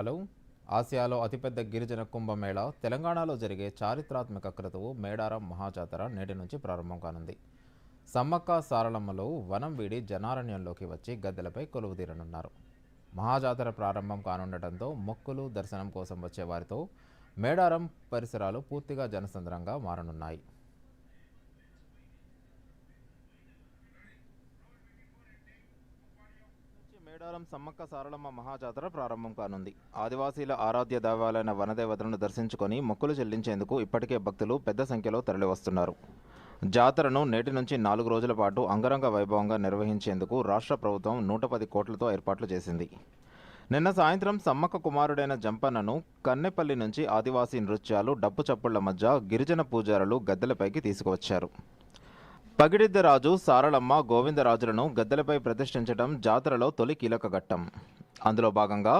Hello. ఆసియాలో అతిపెద్ద గిరిజన కుంభమేళ తెలంగాణలో జరిగే చారిత్రాత్మక క్రతువు మేడారం మహాజాతర నేటి నుంచి ప్రారంభం కానుంది. సమ్మక్క సారలమ్మలో వనం వీడి జనారణ్యంలోకి వచ్చి గద్దెలపై కొలువుదీరనున్నారు మహాజాతర ప్రారంభం కానుండటంతో మొక్కులు దర్శనం కోసం వచ్చే వారితో మేడారం పరిసరాలు పూర్తిగా జనసంద్రంగా మారనున్నాయి. మేడారం సమ్మక్క సారలమ్మ మహాజాతర ప్రారంభం కానుంది. ఆదివాసీల ఆరాధ్య దైవాలైన వనదేవతలను దర్శించుకొని మొక్కులు చెల్లించేందుకు ఇప్పటికే భక్తులు పెద్ద సంఖ్యలో తరలివస్తున్నారు. జాతరను నేటి నుంచి నాలుగు రోజుల పాటు అంగరంగ వైభవంగా నిర్వహించేందుకు రాష్ట్ర ప్రభుత్వం నూట పది కోట్లతో ఏర్పాట్లు చేసింది. నిన్న సాయంత్రం సమ్మక్క కుమారుడైన జంపన్నను కన్నెపల్లి నుంచి ఆదివాసీ నృత్యాలు డప్పు చప్పుళ్ళ మధ్య గిరిజన పూజారులు గద్దెలపైకి తీసుకువచ్చారు. పగిడిద్దరాజు సారలమ్మ గోవిందరాజులను గద్దెలపై ప్రతిష్ఠించడం జాతరలో తొలి కీలక ఘట్టం. అందులో భాగంగా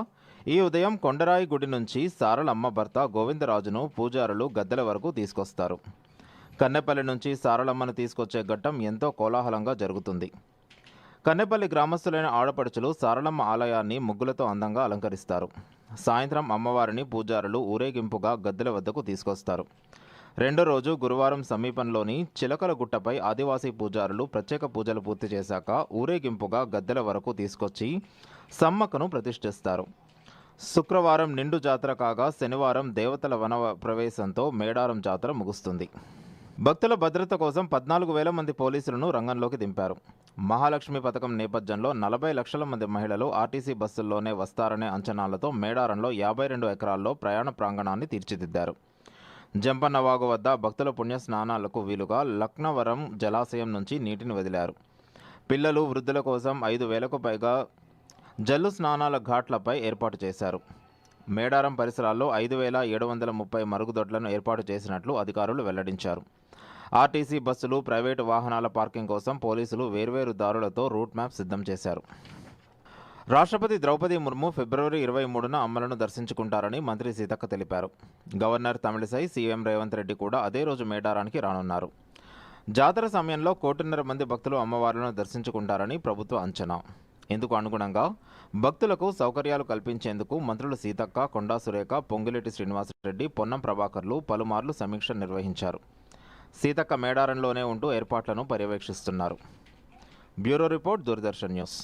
ఈ ఉదయం కొండరాయి గుడి నుంచి సారలమ్మ భర్త గోవిందరాజును పూజారులు గద్దెల వరకు తీసుకొస్తారు. కన్నెపల్లి నుంచి సారలమ్మను తీసుకొచ్చే ఘట్టం ఎంతో కోలాహలంగా జరుగుతుంది. కన్నెపల్లి గ్రామస్తులైన ఆడపడుచులు సారలమ్మ ఆలయాన్ని ముగ్గులతో అందంగా అలంకరిస్తారు. సాయంత్రం అమ్మవారిని పూజారులు ఊరేగింపుగా గద్దెల వద్దకు తీసుకొస్తారు. రెండో రోజు గురువారం సమీపంలోని చిలకలగుట్టపై ఆదివాసీ పూజారులు ప్రత్యేక పూజలు పూర్తి చేశాక ఊరేగింపుగా గద్దెల వరకు తీసుకొచ్చి సమ్మక్కను ప్రతిష్ఠిస్తారు. శుక్రవారం నిండు జాతర కాగా శనివారం దేవతల వన ప్రవేశంతో మేడారం జాతర ముగుస్తుంది. భక్తుల భద్రత కోసం పద్నాలుగు వేల మంది పోలీసులను రంగంలోకి దింపారు. మహాలక్ష్మి పథకం నేపథ్యంలో నలభై లక్షల మంది మహిళలు ఆర్టీసీ బస్సుల్లోనే వస్తారనే అంచనాలతో మేడారంలో యాభై రెండు ఎకరాల్లో ప్రయాణ ప్రాంగణాన్ని తీర్చిదిద్దారు. జంపన్నవాగు వద్ద భక్తుల పుణ్య స్నానాలకు వీలుగా లక్నవరం జలాశయం నుంచి నీటిని వదిలారు. పిల్లలు వృద్ధుల కోసం ఐదు వేలకు పైగా జల్లు స్నానాల ఘాట్లపై ఏర్పాటు చేశారు. మేడారం పరిసరాల్లో ఐదు వేల ఏడు వందల ముప్పై మరుగుదొడ్లను ఏర్పాటు చేసినట్లు అధికారులు వెల్లడించారు. ఆర్టీసీ బస్సులు ప్రైవేటు వాహనాల పార్కింగ్ కోసం పోలీసులు వేర్వేరు దారులతో రూట్ మ్యాప్ సిద్ధం చేశారు. రాష్ట్రపతి ద్రౌపది ముర్ము ఫిబ్రవరి ఇరవై మూడున అమ్మలను దర్శించుకుంటారని మంత్రి సీతక్క తెలిపారు. గవర్నర్ తమిళిసై సీఎం రేవంత్ రెడ్డి కూడా అదే రోజు మేడారానికి రానున్నారు. జాతర సమయంలో కోటిన్నర మంది భక్తులు అమ్మవార్లను దర్శించుకుంటారని ప్రభుత్వ అంచనా. ఇందుకు అనుగుణంగా భక్తులకు సౌకర్యాలు కల్పించేందుకు మంత్రులు సీతక్క కొండా సురేఖ పొంగిరెడ్డి శ్రీనివాసరెడ్డి పొన్నం ప్రభాకర్లు పలుమార్లు సమీక్ష నిర్వహించారు. సీతక్క మేడారంలోనే ఉంటూ ఏర్పాట్లను పర్యవేక్షిస్తున్నారు. Bureau report Doordarshan news.